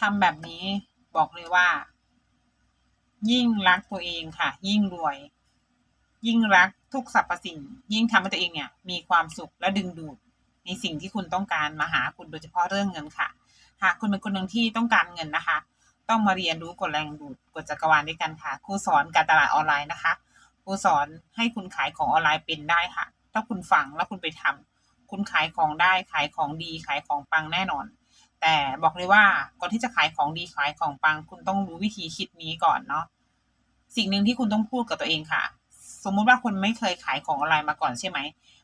ทำแบบนี้บอกเลยว่า ยิ่งรักตัวเองค่ะ ยิ่งรวย ยิ่งรักทุกสรรพสิ่ง ยิ่งทำให้ตัวเองเนี่ย มีความสุขและดึงดูด ในสิ่งที่คุณต้องการมาหาคุณโดยเฉพาะเรื่องเงินค่ะ หากคุณเป็นคนหนึ่งที่ต้องการเงินนะคะ ต้องมาเรียนรู้กฎแรงดูดกฎจักรวาลด้วยกันค่ะครูสอนการตลาดออนไลน์นะคะครูสอนให้คุณขายของออนไลน์เป็นได้ค่ะ ถ้าคุณฟังแล้วคุณไปทำคุณขายของได้ขายของดีขายของปังแน่นอน แต่บอกเลยว่าก่อนที่จะขายของดีขายของปัง คุณต้องรู้วิธีคิดนี้ก่อนเนาะสิ่งหนึ่งที่คุณต้องพูดกับตัวเองค่ะ สมมุติว่าคุณไม่เคยขายของออนไลน์มาก่อนใช่ไหม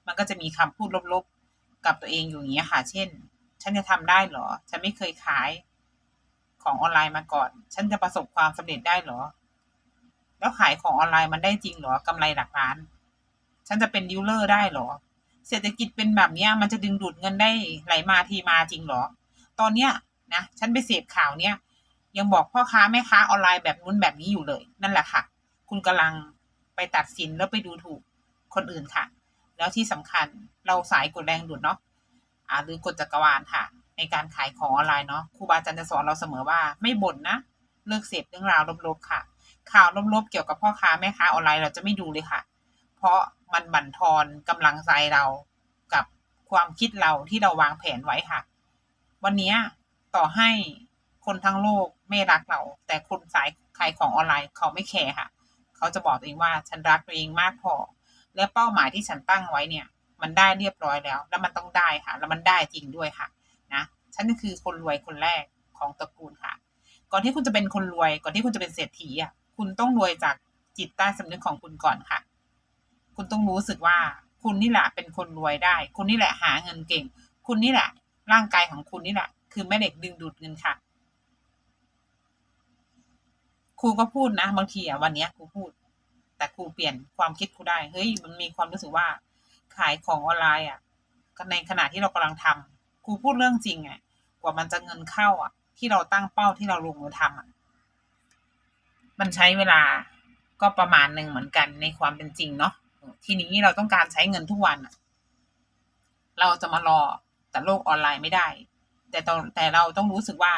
มันก็จะมีคำพูดลบๆกับตัวเองอยู่อย่างนี้ยค่ะ เช่น ฉันจะทำได้เหรอ ฉันไม่เคยขายของออนไลน์มาก่อน ฉันจะประสบความสำเร็จได้เหรอ แล้วขายของออนไลน์มันได้จริงเหรอกำไรหลักล้าน ฉันจะเป็นดีลเลอร์ได้เหรอ เศรษฐกิจเป็นแบบเนี้ย มันจะดึงดูดเงินได้ไหลมาทีมาจริงเหรอ ตอนเนี้ยนะฉันไปเสพข่าวเนี้ยยังบอกพ่อค้าแม่ค้าออนไลน์แบบนู้นแบบนี้อยู่เลย นั่นแหละค่ะ คุณกำลังไปตัดสินแล้วไปดูถูกคนอื่นค่ะ แล้วที่สำคัญเราสายกดแรงดูดเนาะอ่าหรือกฎจักรวาลค่ะ ในการขายของออนไลน์เนาะครูบาอาจารย์จะสอนเราเสมอว่าไม่บ่นนะเลิกเสพเรื่องราวลบๆค่ะ ข่าวลบๆเกี่ยวกับพ่อค้าแม่ค้าออนไลน์เราจะไม่ดูเลยค่ะ เพราะมันบั่นทอนกำลังใจเรากับความคิดเราที่เราวางแผนไว้ค่ะ วันนี้ต่อให้คนทั้งโลกไม่รักเรา แต่คนสายขายของออนไลน์เขาไม่แคร์ค่ะ เขาจะบอกตัวเองว่าฉันรักตัวเองมากพอ และเป้าหมายที่ฉันตั้งไว้เนี่ย มันได้เรียบร้อยแล้ว แล้วมันต้องได้ค่ะ แล้วมันได้จริงด้วยค่ะนะฉันนี่คือคนรวยคนแรกของตระกูลค่ะ ก่อนที่คุณจะเป็นคนรวย ก่อนที่คุณจะเป็นเศรษฐีอะคุณต้องรวยจากจิตใต้สำนึกของคุณก่อนค่ะ คุณต้องรู้สึกว่าคุณนี่แหละเป็นคนรวยได้ คุณนี่แหละหาเงินเก่ง คุณนี่แหละ ร่างกายของคุณนี่แหละ คือแม่เหล็กดึงดูดเงินค่ะครูก็พูดนะ บางทีอะวันเนี้ยครูพูด แต่ครูเปลี่ยนความคิดครูได้เฮ้ยมันมีความรู้สึกว่า ขายของออนไลน์อะในขณะที่เรากำลังทำครูพูดเรื่องจริงอะ กว่ามันจะเงินเข้าอะ ที่เราตั้งเป้าที่เราลงมือทำอะ มันใช้เวลาก็ประมาณหนึ่งเหมือนกันในความเป็นจริงเนาะทีนี้เราต้องการใช้เงินทุกวันอะเราจะมารอ แต่โลกออนไลน์ไม่ได้ แต่ตอนแต่เราต้องรู้สึกว่า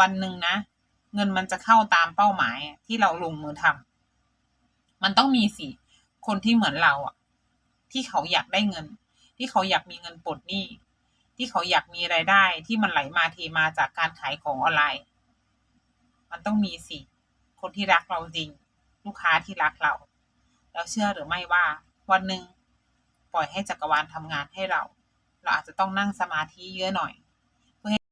วันหนึ่งนะ เงินมันจะเข้าตามเป้าหมายที่เราลงมือทำมันต้องมีสิคนที่เหมือนเราอะ ที่เขาอยากได้เงิน ที่เขาอยากมีเงินปลดหนี้ที่เขาอยากมีรายได้ที่มันไหลมาเทมาจากการขายของออนไลน์ มันต้องมีสิคนที่รักเราจริง ลูกค้าที่รักเราแล้วเชื่อหรือไม่ว่า วันหนึ่งปล่อยให้จักรวาลทำงานให้เรา เราอาจจะต้องนั่งสมาธิเยอะหน่อย